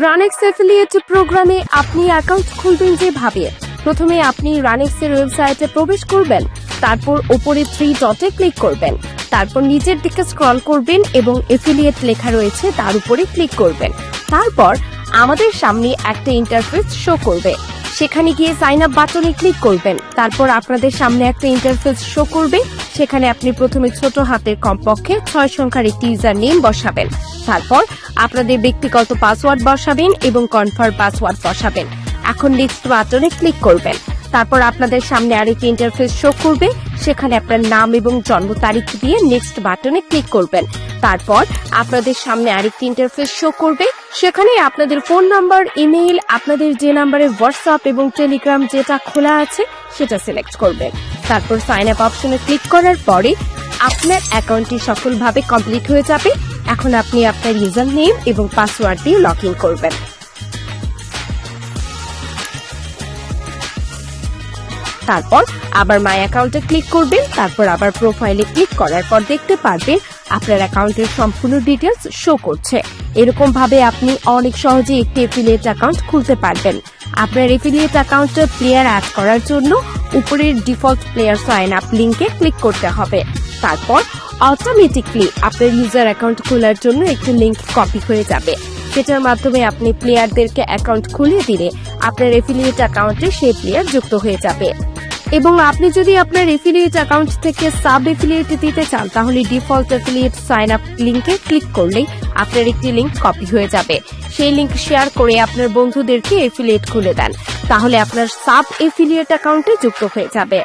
Runx affiliate প্রোগ্রামে আপনি account খুলবেন যেভাবে। প্রথমে আপনি রানেক্স এর ওয়েবসাইটে প্রবেশ করবেন, তারপর ওপরে থ্রি ডটে ক্লিক করবেন। তারপর নিচের দিকে স্ক্রল করবেন এবং এফিলিয়েট লেখা রয়েছে, তার উপরে ক্লিক করবেন। তারপর আমাদের সামনে একটা ইন্টারফেস শো করবে। সেখানে গিয়ে সাইন আপ বাটনে ক্লিক করবেন। তারপর আপনাদের সামনে একটা ইন্টারফেস শো করবে। সেখানে আপনি প্রথমে ছোট হাতের কমপক্ষে ছয় সংখ্যার একটি ইউজার নেম বসাবেন। তারপর আপনাদের ব্যক্তিগত পাসওয়ার্ড বসাবেন এবং কনফার্ম পাসওয়ার্ড বসাবেন। এখন নেক্সট বাটনে ক্লিক করবেন। তারপর আপনাদের সামনে আরেকটি ইন্টারফেস শো করবে। সেখানে আপনার নাম এবং জন্ম তারিখ দিয়ে নেক্সট বাটনে ক্লিক করবেন। তারপর আপনাদের সামনে আরেকটি ইন্টারফেস শো করবে। সেখানে আপনাদের ফোন নাম্বার ইমেইল আপনাদের যে নাম্বারে হোয়াটসঅ্যাপ এবং টেলিগ্রাম যেটা খোলা আছে, সেটা সিলেক্ট করবেন। তারপর সাইন আপ অপশনে ক্লিক করার পরে আপনার অ্যাকাউন্টটি সফলভাবে কমপ্লিট হয়ে যাবে। এখন আপনি আপনার ইউজার নেম এবং পাসওয়ার্ড দিয়ে লগ ইন করবেন। তারপর আবার মাই অ্যাকাউন্টে ক্লিক করবেন, তারপর আবার প্রোফাইলে ক্লিক করার পর দেখতে পারবেন আপনার অ্যাকাউন্টের সম্পূর্ণ ডিটেলস শো করছে। এরকম ভাবে আপনি অনেক সহজে একটি এফিলিয়েট অ্যাকাউন্ট খুলতে পারবেন। আপনার এফিলিয়েট অ্যাকাউন্টে প্লেয়ার অ্যাড করার জন্য উপরের ডিফল্ট প্লেয়ার সাইন আপ লিংকে ক্লিক করতে হবে। তারপর অটোমেটিকলি আপনার ইউজার অ্যাকাউন্ট খোলার জন্য একটি লিংক কপি হয়ে যাবে। সেটার মাধ্যমে আপনি প্লেয়ারদেরকে অ্যাকাউন্ট খুলে দিলে আপনার এফিলিয়েট অ্যাকাউন্টে সেই প্লেয়ার যুক্ত হয়ে যাবে। এবং আপনি যদি আপনার এফিলিয়েট অ্যাকাউন্ট থেকে সাব এফিলিয়েট দিতে চান, তাহলে ডিফল্ট এফিলিয়েট সাইন আপ লিংকে ক্লিক করলেই আপনার একটি লিংক কপি হয়ে যাবে। সেই লিংক শেয়ার করে আপনার বন্ধুদেরকে এফিলিয়েট খুলে দেন। তাহলে আপনার সাব এফিলিয়েট অ্যাকাউন্টে যুক্ত হয়ে যাবে।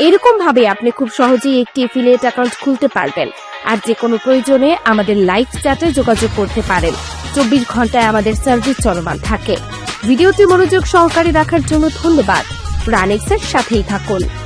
এরকম ভাবে আপনি খুব সহজেই একটি এফিলিয়েট অ্যাকাউন্ট খুলতে পারবেন। আর যে কোনো প্রয়োজনে আমাদের লাইভ চ্যাটে যোগাযোগ করতে পারেন। চব্বিশ ঘন্টায় আমাদের সার্ভিস চলমান থাকে। ভিডিওটি মনোযোগ সহকারে রাখার জন্য ধন্যবাদ। রানেক্সের সাথেই থাকুন।